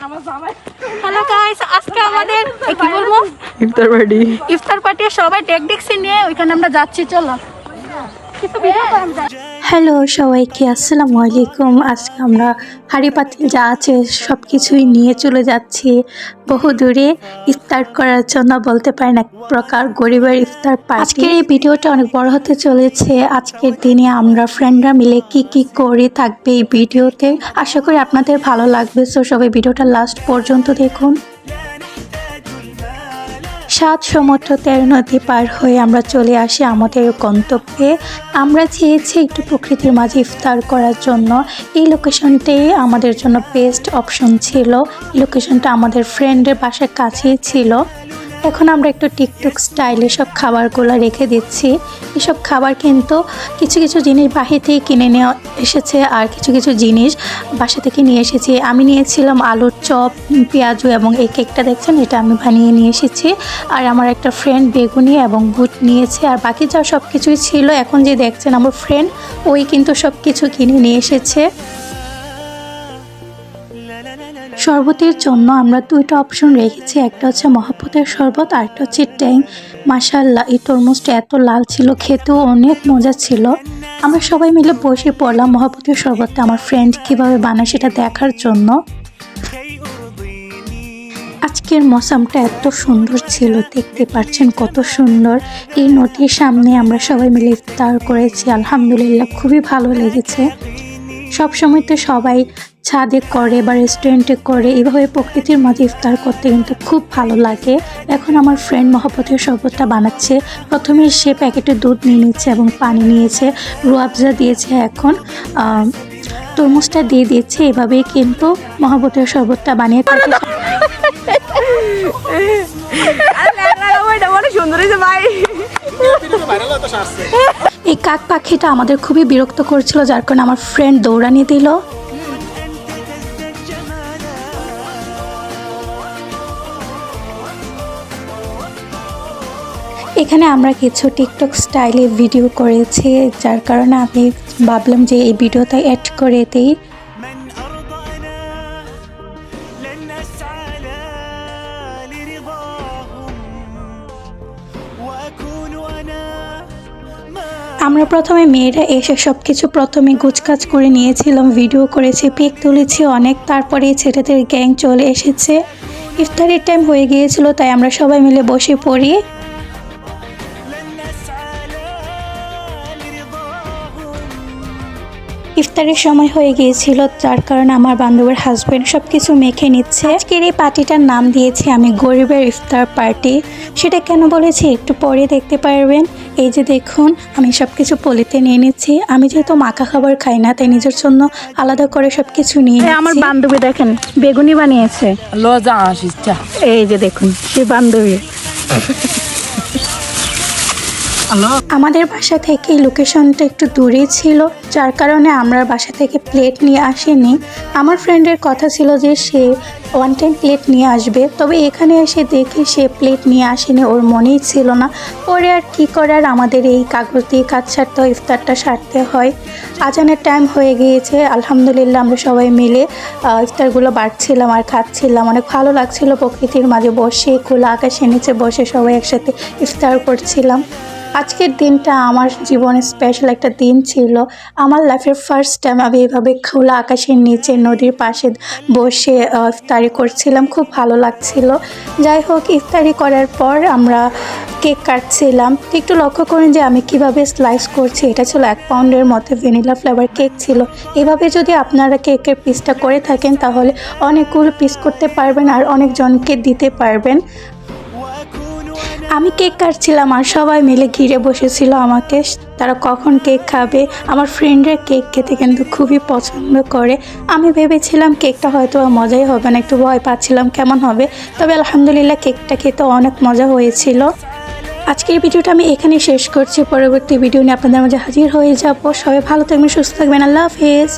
Hello guys আজকে আমাদের কি বলব? ইফতার পার্টি। ইফতার পার্টি সবাই ডেক ডেক্সি নিয়ে ওইখানে আমরা যাচ্ছি চলো কিছু ভিডিও করে আমি যাচ্ছি। হ্যালো সবাইকে, আসসালামু আলাইকুম। আজকে আমরা হাঁড়ি পাতিল যা আছে সব কিছুই নিয়ে চলে যাচ্ছি। বহু দূরে ইফতার করার জন্য বলতে পারেন এক প্রকার গরিবের ইফতার আজকের এই ভিডিওটা অনেক বড় হতে চলেছে। আজকের দিনে আমরা ফ্রেন্ডরা মিলে কি কি করে থাকবে এই ভিডিওতে। আশা করি আপনাদের ভালো লাগবে। সো সবাই ভিডিওটা লাস্ট পর্যন্ত দেখুন। সাত সমুদ্র তেরো নদী পার হয়ে আমরা চলে আসি আমাদের গন্তব্যে। আমরা চেয়েছি একটু প্রকৃতির মাঝে ইফতার করার জন্য। এই লোকেশনটাই আমাদের জন্য বেস্ট অপশন ছিল। লোকেশনটা আমাদের ফ্রেন্ডের বাসার কাছেই ছিল। এখন আমরা একটু টিকটক স্টাইলে সব খাবারগুলো রেখে দিচ্ছি। এসব খাবার কিন্তু কিছু কিছু জিনিস বাহির থেকে কিনে নেওয়া এসেছে আর কিছু কিছু জিনিস বাসা থেকে নিয়ে এসেছি। আমি নিয়েছিলাম আলুর চপ, পেঁয়াজু এবং এই কেকটা দেখছেন? এটা আমি বানিয়ে নিয়ে এসেছি। আর আমার একটা ফ্রেন্ড বেগুনি এবং বুট নিয়েছে আর বাকি যা সব কিছুই ছিল এখন যে দেখছেন আমার ফ্রেন্ড ওই কিন্তু সব কিছু কিনে নিয়ে এসেছে। শরবতের জন্য আমরা দুইটা অপশন রেখেছি। একটা হচ্ছে মহাপতের শরবত আর একটা হচ্ছে ট্যাং। মাসাল্লাহ এই তরমুজটা এত লাল ছিল, খেতেও অনেক মজা ছিল। আমরা সবাই মিলে বসে পড়লাম মহাপতের শরবতটা আমার ফ্রেন্ড কীভাবে বানায় সেটা দেখার জন্য। আজকের মৌসামটা এত সুন্দর ছিল, দেখতে পাচ্ছেন কত সুন্দর। এই নদীর সামনে আমরা সবাই মিলে ইফতার করেছি, আলহামদুলিল্লাহ, খুবই ভালো লেগেছে। সব সময় তো সবাই ছাদে করে বা রেস্টুরেন্টে করে এভাবে প্রকৃতির মাঝে ইফতার করতে কিন্তু খুব ভালো লাগে এখন আমার ফ্রেন্ড মহাপতের শরবতটা বানাচ্ছে প্রথমে সে প্যাকেটে দুধ নিয়ে নিচ্ছে এবং পানি নিয়েছে রুয়াবজা দিয়েছে এখন তরমুজটা দিয়ে দিচ্ছে এভাবেই কিন্তু মহাপতের শরবতটা বানিয়ে থাকে এই কাক পাখিটা আমাদের খুবই বিরক্ত করছিল যার কারণে আমার ফ্রেন্ড দৌড়ানি দিল এখানে আমরা কিছু টিকটক স্টাইলে ভিডিও করেছি, যার কারণে আমি ভাবলাম যে এই ভিডিওটা অ্যাড করে দিই। আমরা প্রথমে মেয়েরা এসে সব কিছু প্রথমে গুছকাজ করে নিয়েছিলাম ভিডিও করেছি, পিক তুলেছি অনেক তারপরে ছেলেদের গ্যাং চলে এসেছে। ইফতারের টাইম হয়ে গিয়েছিল, তাই আমরা সবাই মিলে বসে পড়ি। ইফতারের সময় হয়ে গিয়েছিল যার কারণে আমার বান্ধবের হাজবেন্ড সব কিছু মেখে নিচ্ছে। আজকের এই পার্টিটার নাম দিয়েছি আমি গরিবের ইফতার পার্টি। সেটা কেন বলেছি একটু পরে দেখতে পারবেন। এই যে দেখুন আমি সব কিছু পলিতে নিয়ে নিচ্ছি। আমি যেহেতু মাখা খাবার খাই না তাই নিজের জন্য আলাদা করে সব কিছু নিয়ে আমার বান্ধবী দেখেন বেগুনি বানিয়েছে। লজা এই যে দেখুন সে বান্ধবী। আমাদের বাসা থেকে লোকেশনটা একটু দূরে ছিল, যার কারণে আমরা বাসা থেকে প্লেট নিয়ে আসিনি। আমার ফ্রেন্ডের কথা ছিল যে সে ওয়ান টাইম প্লেট নিয়ে আসবে, তবে এখানে এসে দেখি সে প্লেট নিয়ে আসেনি, ওর মনেই ছিল না। পরে আর কি করার, আমাদের এই কাগজ দিয়ে কাজ সারতে হয় ইফতারটা সারতে হয়। আজানের টাইম হয়ে গিয়েছে, আলহামদুলিল্লাহ আমরা সবাই মিলে ইফতারগুলো বাড়ছিলাম আর খাচ্ছিলাম। অনেক ভালো লাগছিল প্রকৃতির মাঝে বসে, খোলা আকাশের নিচে বসে সবাই একসাথে ইফতার করছিলাম। আজকের দিনটা আমার জীবনে স্পেশাল একটা দিন ছিল। আমার লাইফের ফার্স্ট টাইম আমি এভাবে খোলা আকাশের নিচে নদীর পাশে বসে ইফতারি করছিলাম, খুব ভালো লাগছিল। যাই হোক, ইফতারি করার পর আমরা কেক কাটছিলাম। একটু লক্ষ্য করেন যে আমি কীভাবে স্লাইস করছি। এটা ছিল এক পাউন্ডের মতো ভ্যানিলা ফ্লেভার কেক ছিল। এভাবে যদি আপনারা কেকের পিসটা করে থাকেন, তাহলে অনেকগুলো পিস করতে পারবেন আর অনেকজনকে দিতে পারবেন। আমি কেক কাটছিলাম আর সবাই মিলে ঘিরে বসেছিল আমাকে। তারা কখন কেক খাবে? আমার ফ্রেন্ডরা কেক খেতে কিন্তু খুবই পছন্দ করে। আমি ভেবেছিলাম কেকটা হয়তো মজাই হবে না, একটু ভয় পাচ্ছিলাম কেমন হবে। তবে আলহামদুলিল্লাহ কেকটা খেতে অনেক মজা হয়েছিল। আজকের ভিডিওটা আমি এখানেই শেষ করছি। পরবর্তী ভিডিও নিয়ে আপনাদের মাঝে হাজির হয়ে যাব। সবাই ভালো থাকবেন, সুস্থ থাকবেন। আল্লাহ হাফিজ।